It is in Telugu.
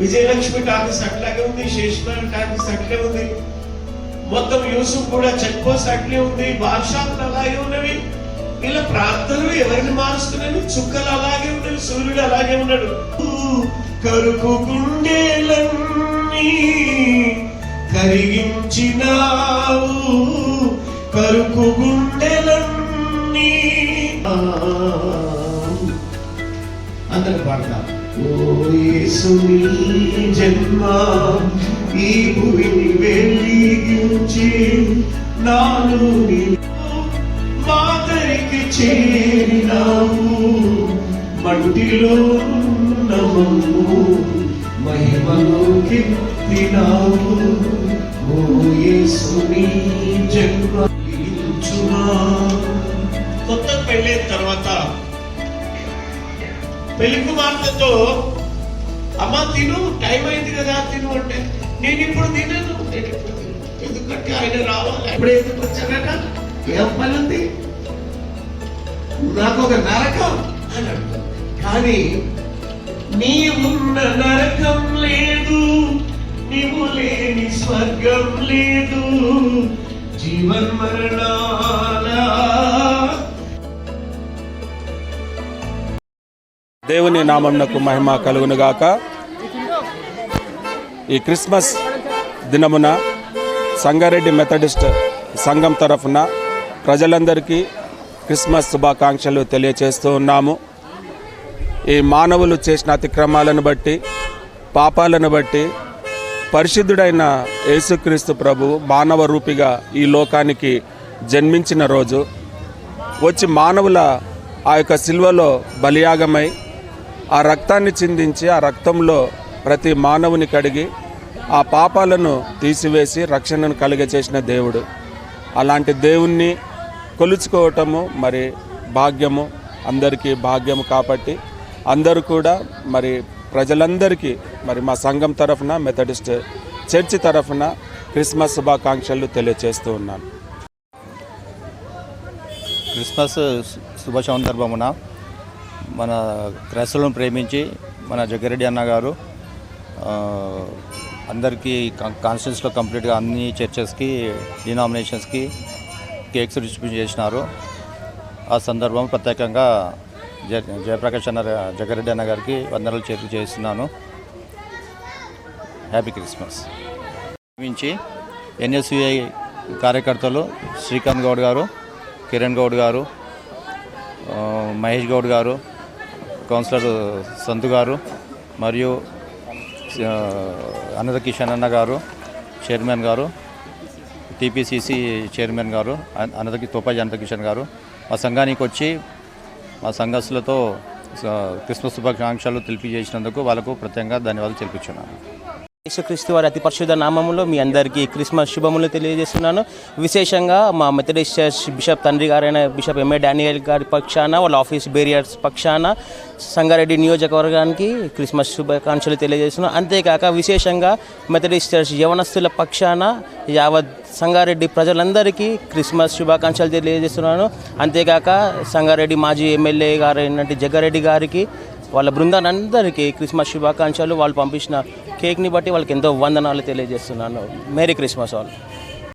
విజయలక్ష్మి టాకీస్ అట్లాగే ఉంది శేషనారాయణ టాకీస్ అట్లే ఉంది. మొత్తం యూసుఫ్ కూడా చెక్ పోస్ట్ అట్లే ఉంది బాద్షాపులు అలాగే ఉన్నవి. ఇలా ప్రార్థనలు ఎవరిని మారుస్తున్నవి చుక్కలు అలాగే ఉన్నవి సూర్యుడు అలాగే ఉన్నాడు. కరుకు గుండెలన్నీ కరిగించినావు. కరుకు గుండెలన్నీ. అందరూ పాడతారు ఓ జన్మ ఈ భూమిని వెలిగించి నాను మాదరికి చేరినావు మట్టిలో నమము మహిమలోకి తినావు ఓయేసుని జన్మ కొత్త పెళ్ళైన తర్వాత పెళ్ళి కుమార్తెతో అమ్మ తిను టైం అయింది కదా తిను అంటే. నేను ఇప్పుడు తినను. నేను ఇప్పుడు ఎందుకంటే ఆయన రావాలి. ఇప్పుడు ఎందుకు వచ్చానట ఏం పని ఉంది? నాకు ఒక నరకం అని కానీ కానీ నీవున్న నరకం లేదు. నీవు లేని స్వర్గం లేదు. జీవన్ మరణాలా దేవుని నామంనకు మహిమ కలుగునుగాక. ఈ క్రిస్మస్ దినమున సంగారెడ్డి మెథడిస్ట్ సంఘం తరఫున ప్రజలందరికీ క్రిస్మస్ శుభాకాంక్షలు తెలియచేస్తూ ఉన్నాము. ఈ మానవులు చేసిన అతిక్రమాలను బట్టి పాపాలను బట్టి పరిశుద్ధుడైన యేసుక్రీస్తు ప్రభు మానవ రూపిగా ఈ లోకానికి జన్మించిన రోజు. వచ్చి మానవుల ఆ యొక్క సిల్వలో బలియాగమై ఆ రక్తాన్ని చిందించి ఆ రక్తంలో ప్రతి మానవుని కడిగి ఆ పాపాలను తీసివేసి రక్షణను కలిగచేసిన దేవుడు అలాంటి దేవుణ్ణి కొలుచుకోవటము మరి భాగ్యము అందరికీ భాగ్యము కాబట్టి అందరూ కూడా మరి ప్రజలందరికీ మరి మా సంఘం తరఫున మెథడిస్ట్ చర్చి తరఫున క్రిస్మస్ శుభాకాంక్షలు తెలియజేస్తూ ఉన్నాను క్రిస్మస్ శుభ సందర్భమున మన క్రైస్తవులను ప్రేమించి మన జగ్గారెడ్డి అన్న గారు అందరికీ కాన్స్టిట్యూన్స్లో కంప్లీట్గా అన్ని చర్చెస్కి డినామినేషన్స్కి కేక్స్ డిస్ట్రిబ్యూట్ చేసినారు. ఆ సందర్భం ప్రత్యేకంగా జయ జయప్రకాష్ అన్న జగ్గారెడ్డి అన్న గారికి వందనలు చేతులు చేస్తున్నాను. Happy Christmas. మించి ఎన్ఎస్యుఐ కార్యకర్తలు శ్రీకాంత్ గౌడ్ గారు కిరణ్ గౌడ్ గారు మహేష్ గౌడ్ గారు కౌన్సిలర్ సంతు గారు మరియు అనంత కిషన్ అన్న గారు చైర్మన్ గారు టీపీసీసీ చైర్మన్ గారు అనంత తోపాజీ అనంత కిషన్ గారు. మా సంఘానికి వచ్చి మా సంఘస్థులతో స- క్రిస్మస్ శుభాకాంక్షలు తెలియజేసినందుకు వాళ్ళకు ప్రత్యేకంగా ధన్యవాదాలు తెలిపించున్నాను. యేసుక్రీస్తు వారి అతి పరిశుద్ధ నామములో మీ అందరికీ క్రిస్మస్ శుభములు తెలియజేస్తున్నాను. విశేషంగా మా మెథడిస్ట్ చర్చ్ బిషప్ తండ్రి గారైన బిషప్ ఎంఏ డానియల్ గారి పక్షాన వాళ్ళ ఆఫీస్ బేరియర్స్ పక్షాన సంగారెడ్డి నియోజకవర్గానికి క్రిస్మస్ శుభాకాంక్షలు తెలియజేస్తున్నాను. అంతేకాక విశేషంగా మెథడిస్ట్ చర్చ్ యవనస్తుల పక్షాన యావత్ సంగారెడ్డి ప్రజలందరికీ క్రిస్మస్ శుభాకాంక్షలు తెలియజేస్తున్నాను. అంతేకాక సంగారెడ్డి మాజీ ఎమ్మెల్యే గారైనటువంటి జగ్గారెడ్డి గారికి వాళ్ళ బృందానందరికీ క్రిస్మస్ శుభాకాంక్షలు. వాళ్ళు పంపించిన కేక్ని బట్టి వాళ్ళకి ఎంతో వందనాలు తెలియజేస్తున్నాను. మేరీ క్రిస్మస్ వాళ్ళు